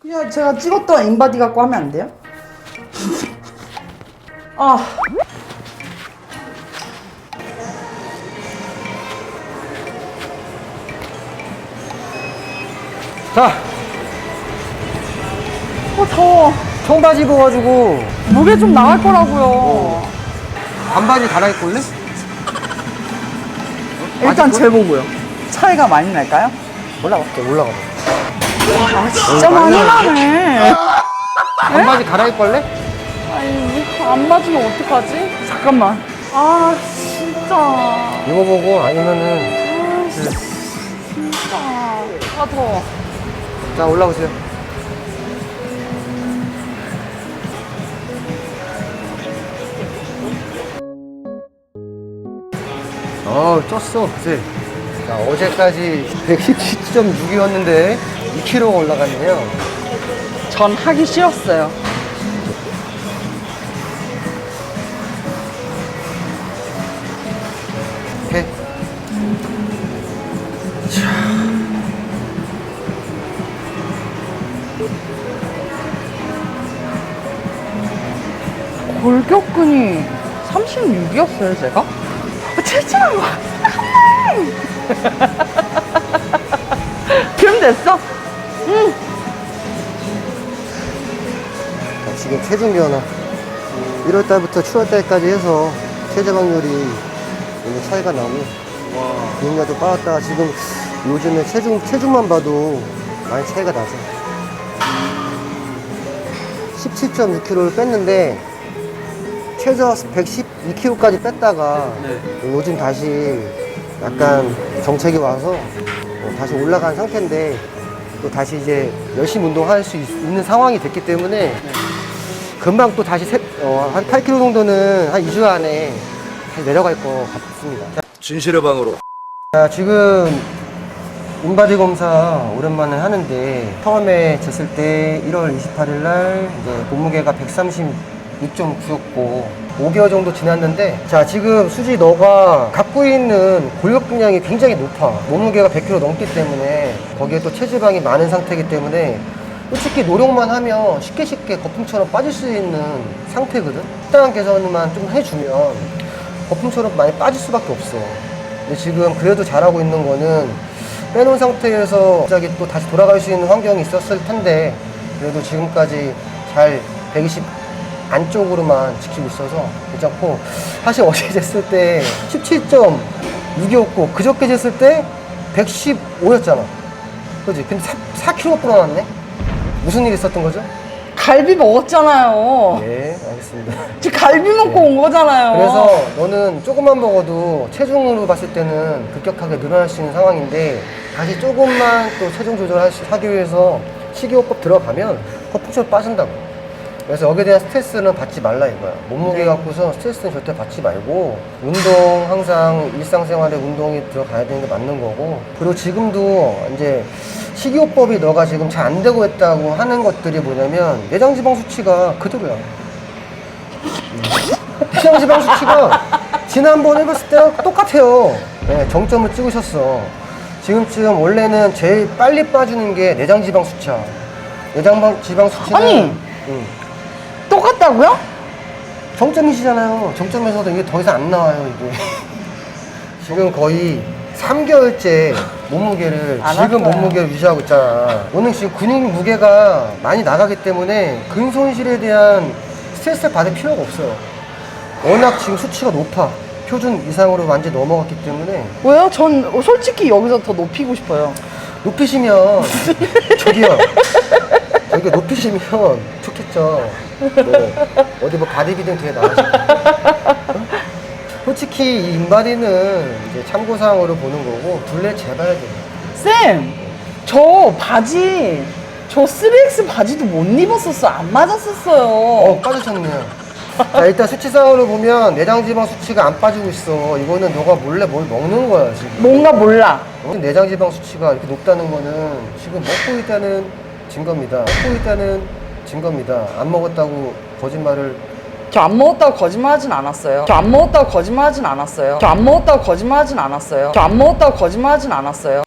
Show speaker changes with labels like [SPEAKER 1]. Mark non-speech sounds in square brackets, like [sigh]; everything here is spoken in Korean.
[SPEAKER 1] 그냥 제가 찍었던 인바디 갖고 하면 안 돼요? [laughs] 아.
[SPEAKER 2] 자,
[SPEAKER 1] 어, 더워.
[SPEAKER 2] 청바지 입어가지고
[SPEAKER 1] 무게 좀 나갈 거라고요.
[SPEAKER 2] 반바지 갈아입고 올래?
[SPEAKER 1] 일단
[SPEAKER 2] 맞을
[SPEAKER 1] 재보고요. 차이가 많이 날까요?
[SPEAKER 2] 올라가. 올라가.
[SPEAKER 1] 아, 진짜 많이 나네.
[SPEAKER 2] 반바지 갈아입고 올래?
[SPEAKER 1] 아니, 안 맞으면 어떡하지? 잠깐만. 아, 진짜.
[SPEAKER 2] 입어보고 아니면은
[SPEAKER 1] 아, 진짜. 아, 더워.
[SPEAKER 2] 자 올라오세요. 어 쪘어 그새. 자 어제까지 [laughs] 117.6이었는데 2kg가 올라갔네요.
[SPEAKER 1] 전 하기 싫었어요.
[SPEAKER 2] 해.
[SPEAKER 1] 골격근이 36이었어요, 제가? 아, 체지방 [laughs] 그럼 됐어?
[SPEAKER 2] 자, 지금 체중 변화. 1월 달부터 7월 달까지 해서 체지방률이 오늘 차이가 나고 근육량도 빠졌다가 지금 요즘에 체중 체중만 봐도 많이 차이가 나죠. 17.6kg를 뺐는데 최저 112kg까지 뺐다가 요즘 다시 약간 정책이 와서 어, 다시 올라간 상태인데 또 다시 이제 열심히 운동할 수 있, 는 상황이 됐기 때문에 금방 또 다시 세- 어, 한 8kg 정도는 한 2주 안에 다시 내려갈 것 같습니다.
[SPEAKER 3] 진실의 방으로
[SPEAKER 2] 자, 지금 인바디 검사 오랜만에 하는데 처음에 쟀을 때 1월 28일 날 이제 몸무게가 136.9였고 5개월 정도 지났는데 자 지금 수지 너가 갖고 있는 골격근량이 굉장히 높아 몸무게가 100kg 넘기 때문에 거기에 또 체지방이 많은 상태이기 때문에 솔직히 노력만 하면 쉽게 쉽게 거품처럼 빠질 수 있는 상태거든 식단 개선만 좀 해주면 거품처럼 많이 빠질 수밖에 없어. 근데 지금 그래도 잘하고 있는 거는 빼놓은 상태에서 갑자기 또 다시 돌아갈 수 있는 환경이 있었을 텐데 그래도 지금까지 잘 120 안쪽으로만 지키고 있어서 괜찮고 사실 어제 [laughs] 쟀을 때 17.6이었고 그저께 쟀을 때 115였잖아. 그지? 근데 4, 4kg 불어났네? 무슨 일이 있었던 거죠?
[SPEAKER 1] 갈비 먹었잖아요.
[SPEAKER 2] 네, 알겠습니다.
[SPEAKER 1] 지금 갈비 먹고 온 거잖아요.
[SPEAKER 2] 그래서 너는 조금만 먹어도 체중으로 봤을 때는 급격하게 늘어날 수 있는 상황인데 다시 조금만 또 체중 조절하기 위해서 식이요법 들어가면 거품처럼 빠진다고. 그래서 여기에 대한 스트레스는 받지 말라 이거야. 몸무게
[SPEAKER 1] 네.
[SPEAKER 2] 갖고서 스트레스는 절대 받지 말고 운동 항상 일상생활에 운동이 들어가야 되는 게 맞는 거고 그리고 지금도 이제 식이요법이 너가 지금 잘 안 되고 있다고 하는 것들이 뭐냐면 내장지방 수치가 그대로야. 내장지방 수치가 지난번에 봤을 때랑 똑같아요. 네, 정점을 찍으셨어. 지금쯤 원래는 제일 빨리 빠지는 게 내장지방 수치야. 내장지방 수치는
[SPEAKER 1] 아니!
[SPEAKER 2] 응.
[SPEAKER 1] 똑같다고요?
[SPEAKER 2] 정점이시잖아요. 정점에서도 이게 더 이상 안 나와요, 이게. [laughs] 지금 거의 3개월째 몸무게를,
[SPEAKER 1] 안
[SPEAKER 2] 지금
[SPEAKER 1] 왔어요.
[SPEAKER 2] 몸무게를 유지하고 있잖아. 오늘 지금 근육 무게가 많이 나가기 때문에 근 손실에 대한 스트레스를 받을 필요가 없어요. 워낙 지금 수치가 높아. 표준 이상으로 완전히 넘어갔기 때문에
[SPEAKER 1] 왜요? 전 솔직히 여기서 더 높이고 싶어요.
[SPEAKER 2] 높이시면 저기요 저기 높이시면 좋겠죠 네. 어디 뭐 바디빌딩 되게 나으시고 솔직히 이 인바디는 이제 참고사항으로 보는 거고 둘레 재봐야 돼요
[SPEAKER 1] 쌤, 저 바지, 저 3X 바지도 못 입었었어. 안 맞았었어요.
[SPEAKER 2] 어 빠지셨네요 자 일단 수치상으로 보면 내장지방 수치가 안 빠지고 있어 이거는 너가 몰래 뭘 먹는 거야 지금
[SPEAKER 1] 뭔가 몰라.
[SPEAKER 2] 어, 내장지방 수치가 이렇게 높다는 거는 지금 먹고 있다는 증거입니다 먹고 있다는 증거입니다 안 먹었다고 거짓말을
[SPEAKER 1] 저 안 먹었다고 거짓말하진 않았어요. 저 안 먹었다고 거짓말하진 않았어요. 저 안 먹었다고 거짓말하진 않았어요. 저 안 먹었다고 거짓말하진 않았어요.